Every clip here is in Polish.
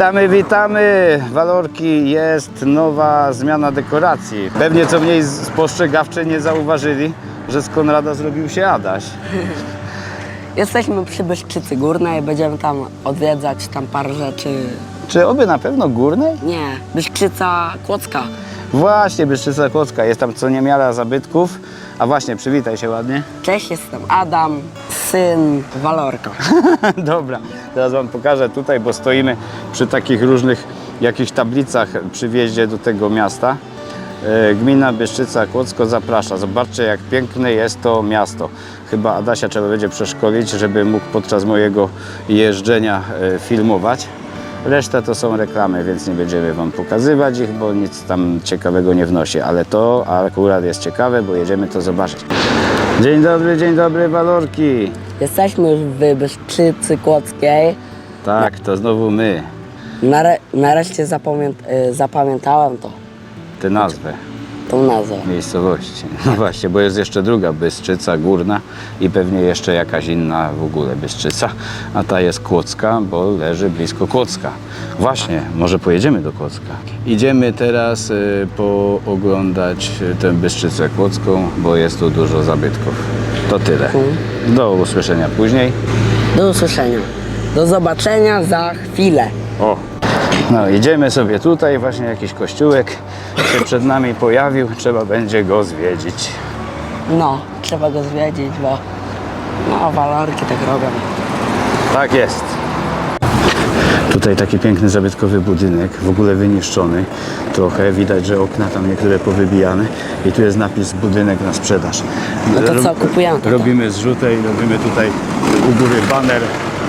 Witamy, witamy! Walorki, jest nowa zmiana dekoracji. Pewnie co mniej spostrzegawcze nie zauważyli, że z Konrada zrobił się Adaś. Jesteśmy przy Byszczycy Górnej, będziemy tam odwiedzać tam parę rzeczy. Czy oby na pewno górnej? Nie, Byszczyca Kłodzka. Właśnie, Byszczyca Kłodzka. Jest tam co niemiara zabytków. A właśnie, przywitaj się ładnie. Cześć, jestem Adam, syn Walorka. Dobra, teraz Wam pokażę tutaj, bo stoimy przy takich różnych jakichś tablicach przy wjeździe do tego miasta. E, Gmina Bieszczyca Kłodzko zaprasza. Zobaczcie, jak piękne jest to miasto. Chyba Adasia trzeba będzie przeszkolić, żeby mógł podczas mojego jeżdżenia e, filmować. Reszta to są reklamy, więc nie będziemy Wam pokazywać ich, bo nic tam ciekawego nie wnosi. Ale to akurat jest ciekawe, bo jedziemy to zobaczyć. Dzień dobry, dzień dobry, Walorki. Jesteśmy już w Byszczycy Kłodzkiej. Tak, to znowu my. Nare nareszcie zapamię y, zapamiętałem to, tę nazwę tą nazwę. miejscowości. No właśnie, bo jest jeszcze druga Bystrzyca Górna i pewnie jeszcze jakaś inna w ogóle Bystrzyca, a ta jest Kłodzka, bo leży blisko Kłodzka. Właśnie, może pojedziemy do Kłodzka. Idziemy teraz y, pooglądać tę Bystrzycę Kłodzką, bo jest tu dużo zabytków. To tyle. Do usłyszenia później. Do usłyszenia. Do zobaczenia za chwilę. O, no idziemy sobie tutaj, właśnie jakiś kościółek się przed nami pojawił, trzeba będzie go zwiedzić. No, trzeba go zwiedzić, bo no, Walorki tak robią. Tak jest. Tutaj taki piękny zabytkowy budynek, w ogóle wyniszczony trochę. Widać, że okna tam niektóre powybijane. I tu jest napis budynek na sprzedaż. No to co, kupujemy to? Robimy zrzutę i robimy tutaj u góry baner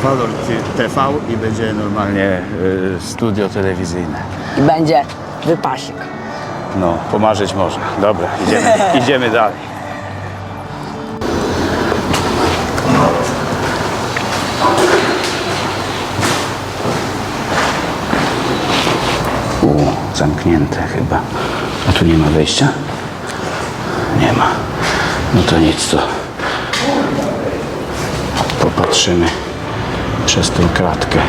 Valor TV i będzie normalnie y, studio telewizyjne. I będzie wypasik. No, pomarzyć można. Dobra, idziemy, idziemy dalej. Zamknięte chyba. A tu nie ma wejścia? Nie ma. No to nic, to popatrzymy przez tę kratkę.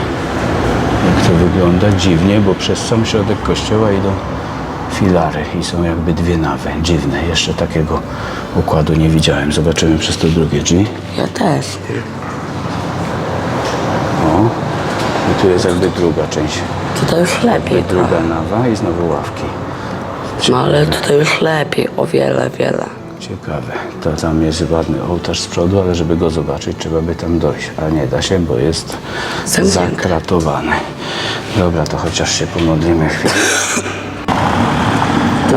Jak to wygląda? Dziwnie, bo przez sam środek kościoła idą filary i są jakby dwie nawy. Dziwne, jeszcze takiego układu nie widziałem. Zobaczymy przez to drugie drzwi. Ja też. O, i tu jest jakby druga część. Tutaj już lepiej Druga trochę. nawa i znowu ławki. No ale tutaj już lepiej, o wiele, wiele. Ciekawe. To tam jest ładny ołtarz z przodu, ale żeby go zobaczyć, trzeba by tam dojść. A nie da się, bo jest Zamknięty. zakratowany. Dobra, to chociaż się pomodlimy chwilę.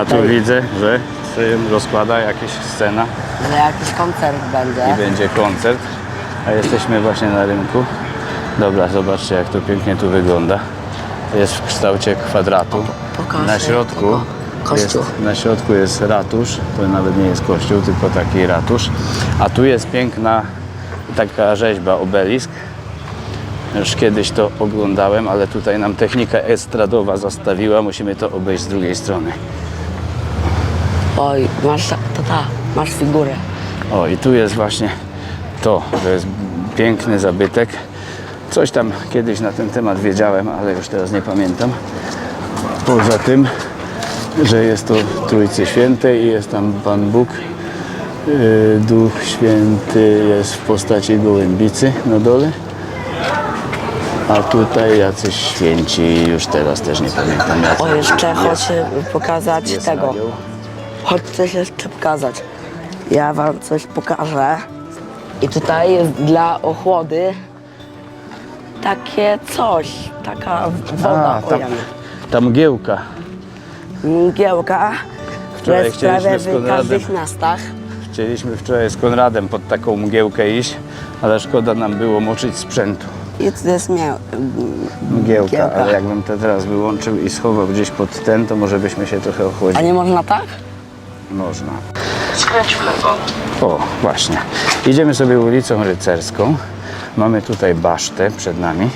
A tu widzę, że się rozkłada jakaś scena Że jakiś koncert i będzie. będzie koncert. A jesteśmy właśnie na rynku. Dobra, zobaczcie jak to pięknie tu wygląda. Jest w kształcie kwadratu. Pokażę Na środku kościół. jest, na środku jest ratusz. To nawet nie jest kościół, tylko taki ratusz. A tu jest piękna taka rzeźba, obelisk. Już kiedyś to oglądałem, ale tutaj nam technika estradowa zastawiła. Musimy to obejść z drugiej strony. Oj, masz, ta- to ta, masz figurę. O, i tu jest właśnie to. To jest piękny zabytek. Coś tam kiedyś na ten temat wiedziałem, ale już teraz nie pamiętam. Poza tym, że jest to Trójcy Świętej i jest tam Pan Bóg. Yy, Duch Święty jest w postaci gołębicy na dole. A tutaj jacyś święci, już teraz też nie pamiętam. jacy. O, jeszcze Jest- chodź pokazać jest tego. anioł. Chodź coś jeszcze pokazać. Ja wam coś pokażę. I tutaj jest dla ochłody takie coś, taka woda, A, tam, ta mgiełka. mgiełka, która Wczoraj jest prawie chcieliśmy z w każdych Konradem- miastach. Chcieliśmy wczoraj z Konradem pod taką mgiełkę iść, ale szkoda nam było moczyć sprzętu. I to jest Mgiełka, Mgiełka. ale jakbym to teraz wyłączył i schował gdzieś pod ten, to może byśmy się trochę A ochłodzili. nie można tak? Można. Skręć w lewo. O, właśnie. Idziemy sobie ulicą Rycerską. Mamy tutaj basztę przed nami.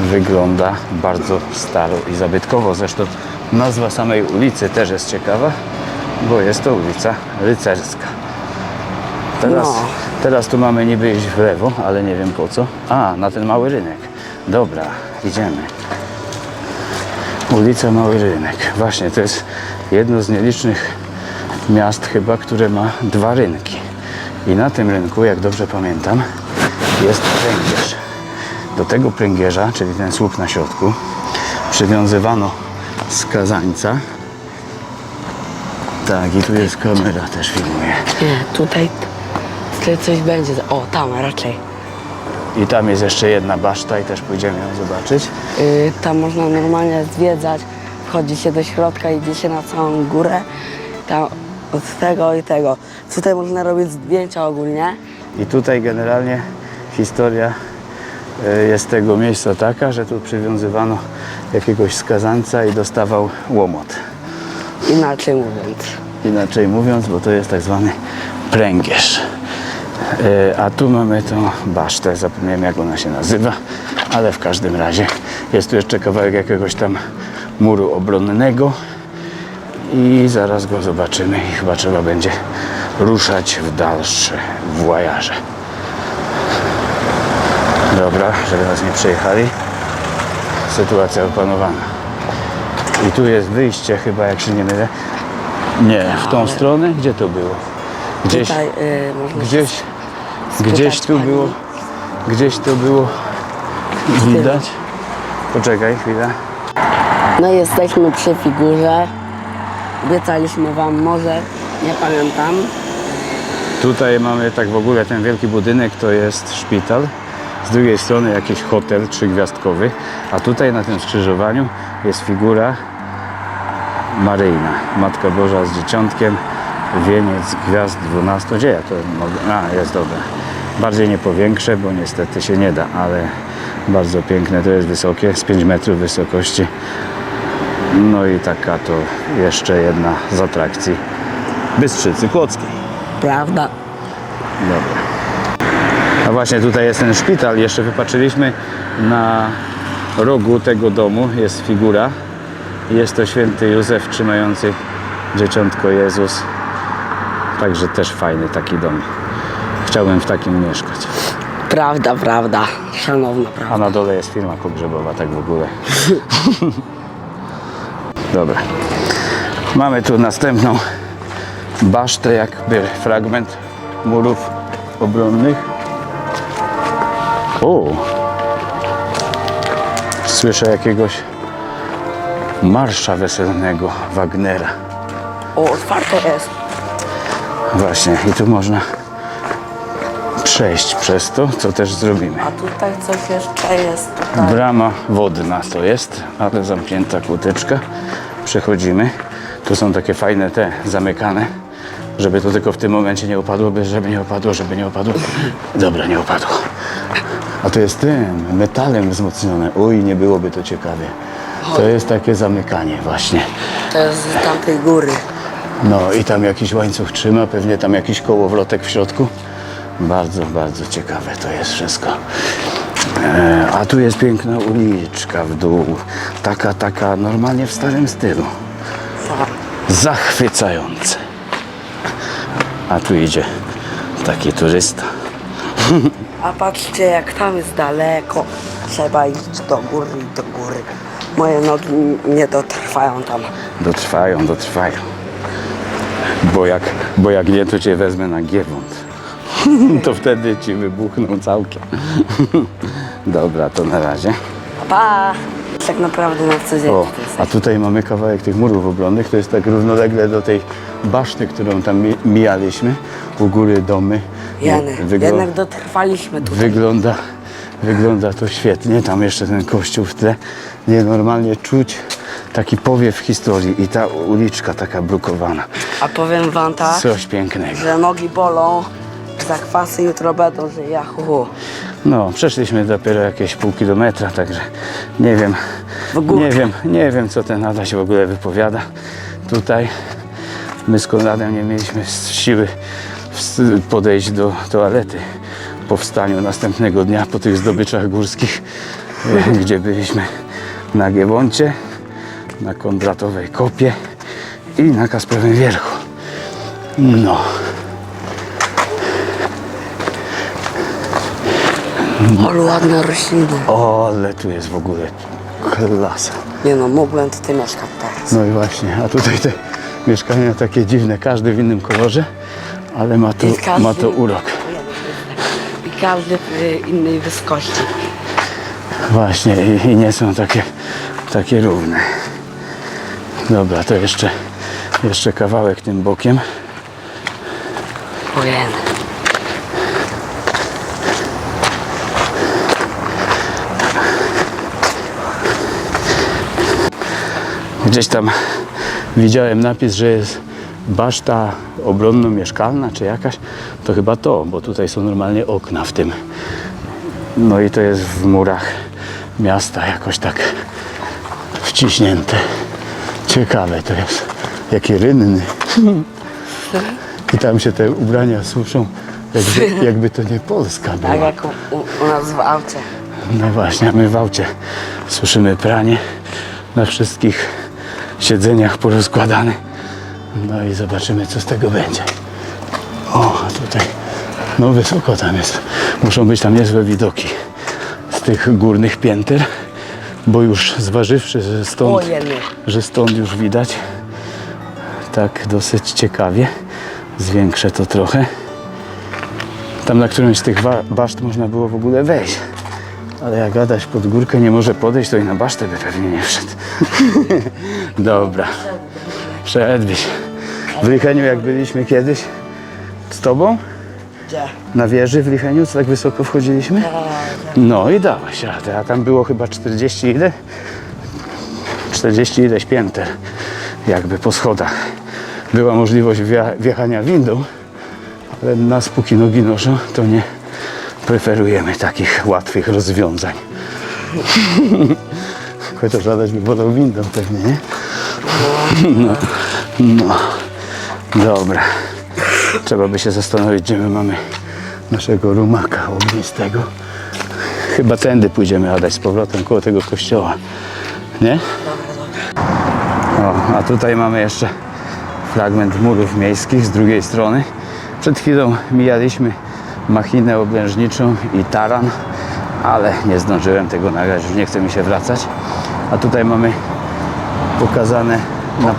Wygląda bardzo staro i zabytkowo. Zresztą nazwa samej ulicy też jest ciekawa, bo jest to ulica Rycerska. Teraz, No. teraz tu mamy niby iść w lewo, ale nie wiem po co. A, na ten mały rynek. Dobra, idziemy. Ulica Mały Rynek. Właśnie, to jest jedno z nielicznych miast chyba, które ma dwa rynki. I na tym rynku, jak dobrze pamiętam, jest pręgierz. Do tego pręgierza, czyli ten słup na środku, przywiązywano skazańca. Tak, i tu jest kamera, też filmuje. Nie, tutaj, tutaj coś będzie. O, tam raczej. I tam jest jeszcze jedna baszta i też pójdziemy ją zobaczyć. Yy, tam można normalnie zwiedzać, wchodzi się do środka, idzie się na całą górę, tam od tego i tego. Tutaj można robić zdjęcia ogólnie. I tutaj generalnie historia e, jest tego miejsca taka, że tu przywiązywano jakiegoś skazańca i dostawał łomot. Inaczej mówiąc. Inaczej mówiąc, bo to jest tak zwany pręgierz. E, A tu mamy tą basztę, zapomniałem jak ona się nazywa, ale w każdym razie jest tu jeszcze kawałek jakiegoś tam muru obronnego i zaraz go zobaczymy i chyba trzeba będzie ruszać w dalsze włajarze. Dobra, żeby nas nie przejechali. Sytuacja opanowana. I tu jest wyjście chyba, jak się nie mylę. Nie, w tą stronę? Gdzie to było? Gdzieś, Tutaj yy, można gdzieś, spytać gdzieś tu pani. było, gdzieś to było widać. Poczekaj chwilę. No jesteśmy przy figurze. Obiecaliśmy wam może, nie pamiętam. Tutaj mamy tak w ogóle ten wielki budynek to jest szpital. Z drugiej strony jakiś hotel trzygwiazdkowy, a tutaj na tym skrzyżowaniu jest figura Maryjna, Matka Boża z dzieciątkiem, wieniec gwiazd 12. Gdzie ja to mogę? A, jest dobre. Bardziej nie powiększę, bo niestety się nie da, ale bardzo piękne. To jest wysokie, z 5 metrów wysokości. No i taka to jeszcze jedna z atrakcji Bystrzycy Kłodzkiej. Prawda? Dobra. A właśnie tutaj jest ten szpital. Jeszcze wypatrzyliśmy na rogu tego domu jest figura. Jest to święty Józef trzymający dzieciątko Jezus. Także też fajny taki dom. Chciałbym w takim mieszkać. Prawda, prawda. Szanowna A prawda. na dole jest firma pogrzebowa, tak w ogóle. Dobra. Mamy tu następną basztę, jakby fragment murów obronnych. O! Słyszę jakiegoś marsza weselnego Wagnera. O, otwarte jest. Właśnie, i tu można przejść przez to, co też zrobimy. A tutaj coś jeszcze jest. Tutaj. Brama wodna to jest, ale zamknięta kłóteczka. Przechodzimy. Tu są takie fajne te zamykane, żeby to tylko w tym momencie nie opadło, bez- żeby nie opadło, żeby nie opadło. Dobra, nie opadło. A to jest tym, metalem wzmocnione. Uj, nie byłoby to ciekawie. To jest takie zamykanie właśnie. To jest z tamtej góry. No i tam jakiś łańcuch trzyma, pewnie tam jakiś kołowrotek w środku. Bardzo, bardzo ciekawe to jest wszystko. E, a tu jest piękna uliczka w dół. Taka, taka normalnie w starym stylu. Zachwycające. A tu idzie taki turysta. A patrzcie, jak tam jest daleko. Trzeba iść do góry i do góry. Moje nogi nie dotrwają tam. Dotrwają, dotrwają. Bo jak, bo jak nie, to cię wezmę na giewont. To wtedy ci wybuchną całkiem. Dobra, to na razie. Pa! Tak naprawdę na co dzień O, a tutaj mamy kawałek tych murów obronnych. To jest tak równolegle do tej baszty, którą tam mi- mijaliśmy. U góry domy. Jany, Wygl- jednak dotrwaliśmy tutaj. wygląda, wygląda to świetnie. Tam jeszcze ten kościół w tle. Nienormalnie czuć taki powiew historii i ta uliczka taka brukowana. A powiem wam tak, Coś pięknego. że nogi bolą, zakwasy jutro będą, że ja hu, hu. No, przeszliśmy dopiero jakieś pół kilometra, także nie wiem, nie wiem, nie wiem co ten Adaś w ogóle wypowiada. Tutaj my z Konradem nie mieliśmy siły podejść do toalety po wstaniu następnego dnia po tych zdobyczach górskich, e, gdzie byliśmy na Giewoncie, na Kondratowej Kopie i na Kasprowym Wierchu. No. Ale ładne rośliny. O, ale tu jest w ogóle klasa. Nie no, mógłbym tutaj mieszkać teraz. No i właśnie, a tutaj te mieszkania takie dziwne, każdy w innym kolorze, ale ma to, każdy- ma to urok. I każdy w innej wysokości. Właśnie i, i nie są takie, takie równe. Dobra, to jeszcze, jeszcze kawałek tym bokiem. Ojej. Gdzieś tam widziałem napis, że jest baszta obronno-mieszkalna czy jakaś. To chyba to, bo tutaj są normalnie okna w tym. No i to jest w murach miasta jakoś tak wciśnięte. Ciekawe to jest. Jakie rynny. I tam się te ubrania suszą, jakby, jakby to nie Polska była. Tak jak u, u nas w aucie. No właśnie, a my w aucie suszymy pranie na wszystkich siedzeniach porozkładane. No i zobaczymy, co z tego będzie. O, tutaj, no wysoko tam jest. Muszą być tam niezłe widoki z tych górnych pięter, bo już zważywszy, że stąd, że stąd już widać, tak dosyć ciekawie, zwiększę to trochę. Tam na którymś z tych baszt można było w ogóle wejść. Ale jak Adaś pod górkę nie może podejść, to i na basztę by pewnie nie wszedł. Dobra. Szedłbyś. W Licheniu jak byliśmy kiedyś z tobą Gdzie? na wieży w Licheniu, co tak wysoko wchodziliśmy? No i dałeś radę, a tam było chyba 40 ile? 40 ileś pięter, jakby po schodach. Była możliwość wjechania windą, ale nas póki nogi noszą, to nie preferujemy takich łatwych rozwiązań. Chociaż zadać by wolał windą pewnie, nie? No, no. Dobra. Trzeba by się zastanowić, gdzie my mamy naszego rumaka ognistego. Chyba tędy pójdziemy, Adaś, z powrotem koło tego kościoła. Nie? O, a tutaj mamy jeszcze fragment murów miejskich z drugiej strony. Przed chwilą mijaliśmy machinę oblężniczą i taran, ale nie zdążyłem tego nagrać, już nie chce mi się wracać. A tutaj mamy pokazane na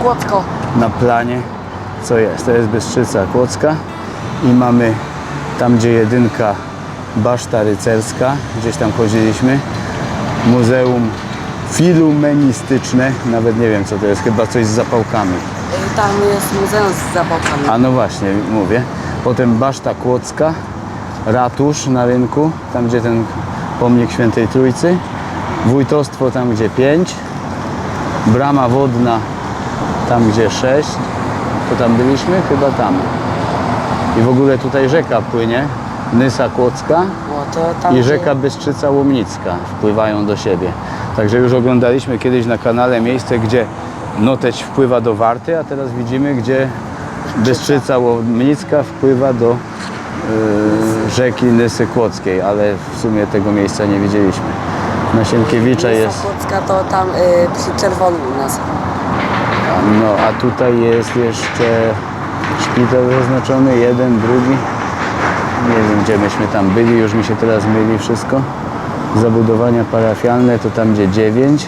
na planie, co jest. To jest Bystrzyca Kłodzka i mamy tam, gdzie jedynka Baszta Rycerska, gdzieś tam chodziliśmy, Muzeum Filumenistyczne, nawet nie wiem co to jest, chyba coś z zapałkami. Y, Tam jest muzeum z zabawkami. A no właśnie, mówię. Potem Baszta Kłodzka, ratusz na rynku, tam gdzie ten pomnik Świętej Trójcy, wójtostwo tam gdzie 5, brama wodna tam gdzie 6, to tam byliśmy? Chyba tam. I w ogóle tutaj rzeka płynie, Nysa Kłodzka No to tam i gdzie- rzeka Bystrzyca Łomnicka wpływają do siebie. Także już oglądaliśmy kiedyś na kanale miejsce, gdzie Noteć wpływa do Warty, a teraz widzimy, gdzie Bystrzyca Łomnicka wpływa do y, rzeki Nysy Kłodzkiej, ale w sumie tego miejsca nie widzieliśmy. Na Sienkiewicza jest, Kłodzka to tam y, przy czerwonym u nas. No a tutaj jest jeszcze szpital zaznaczony, jeden, drugi. Nie wiem, gdzie myśmy tam byli, już mi się teraz myli wszystko. Zabudowania parafialne to tam, gdzie 9.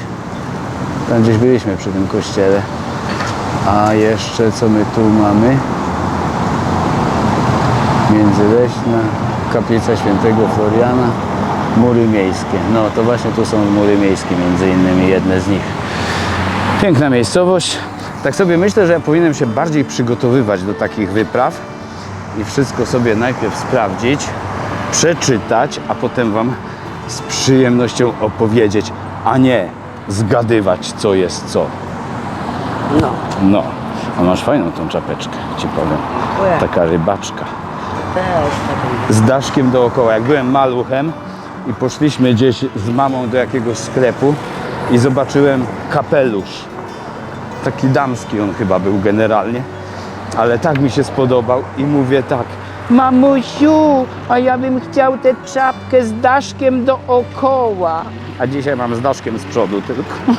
Tam gdzieś byliśmy przy tym kościele. A jeszcze co my tu mamy? Międzyleśna, kaplica świętego Floriana, mury miejskie. No to właśnie tu są mury miejskie, między innymi jedne z nich. Piękna miejscowość. Tak sobie myślę, że ja powinienem się bardziej przygotowywać do takich wypraw i wszystko sobie najpierw sprawdzić, przeczytać, a potem Wam z przyjemnością opowiedzieć, a nie zgadywać, co jest co. No. No, a masz fajną tą czapeczkę, ci powiem. Dziękuję. Taka rybaczka. Też taką. Z daszkiem dookoła. Jak byłem maluchem i poszliśmy gdzieś z mamą do jakiegoś sklepu i zobaczyłem kapelusz. Taki damski on chyba był generalnie, ale tak mi się spodobał i mówię tak. Mamusiu, a ja bym chciał tę czapkę z daszkiem dookoła. A dzisiaj mam z daszkiem z przodu tylko.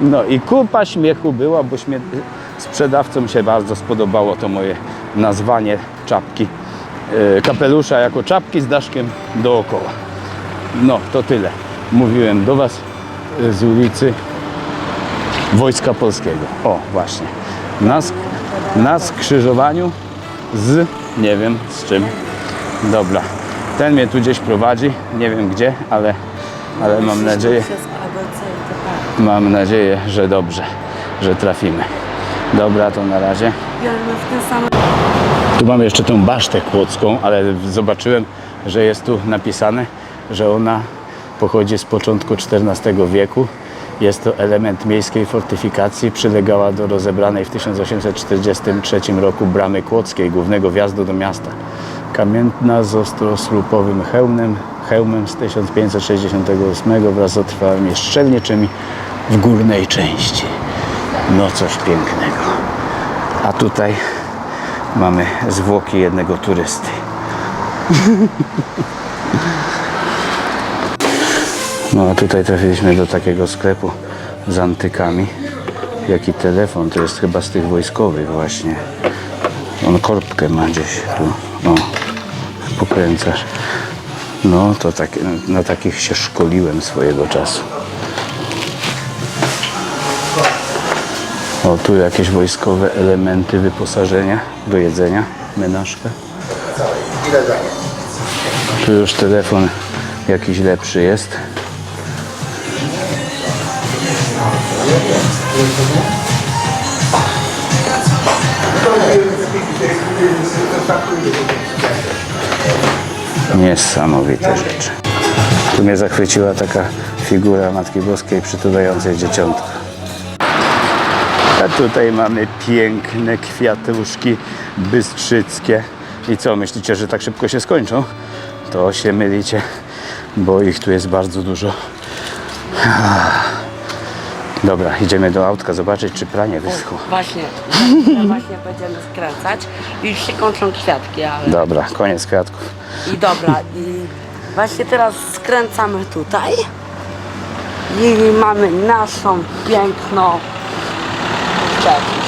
No i kupa śmiechu była, bo śmie... sprzedawcom się bardzo spodobało to moje nazwanie czapki, e, kapelusza jako czapki z daszkiem dookoła. No, to tyle. Mówiłem do Was e, z ulicy Wojska Polskiego. O, właśnie. Na, sk- na skrzyżowaniu z, nie wiem z czym. Dobra. Ten mnie tu gdzieś prowadzi, nie wiem gdzie, ale, ale mam nadzieję, mam nadzieję, że dobrze, że trafimy. Dobra, to na razie. Tu mamy jeszcze tą basztę kłodzką, ale zobaczyłem, że jest tu napisane, że ona pochodzi z początku XIV wieku. Jest to element miejskiej fortyfikacji, przylegała do rozebranej w 1843 roku bramy kłodzkiej, głównego wjazdu do miasta. Kamienna z ostroslupowym hełmem, hełmem z 1568 wraz z otwartymi strzelniczymi w górnej części. No coś pięknego. A tutaj mamy zwłoki jednego turysty. No a tutaj trafiliśmy do takiego sklepu z antykami. Jaki telefon, to jest chyba z tych wojskowych właśnie. On korbkę ma gdzieś tu. O, pokręcasz. No to tak, na takich się szkoliłem swojego czasu. O, tu jakieś wojskowe elementy wyposażenia do jedzenia. Menażka. Tu już telefon jakiś lepszy jest. Niesamowite rzeczy. Tu mnie zachwyciła taka figura Matki Boskiej przytulającej dzieciątko. A tutaj mamy piękne kwiatuszki bystrzyckie. I co, myślicie, że tak szybko się skończą? To się mylicie, bo ich tu jest bardzo dużo. Dobra, idziemy do autka zobaczyć, czy pranie wyschło. Właśnie, właśnie będziemy skręcać i już się kończą kwiatki, ale... Dobra, koniec kwiatków. I dobra, i właśnie teraz skręcamy tutaj i mamy naszą piękną czekaj.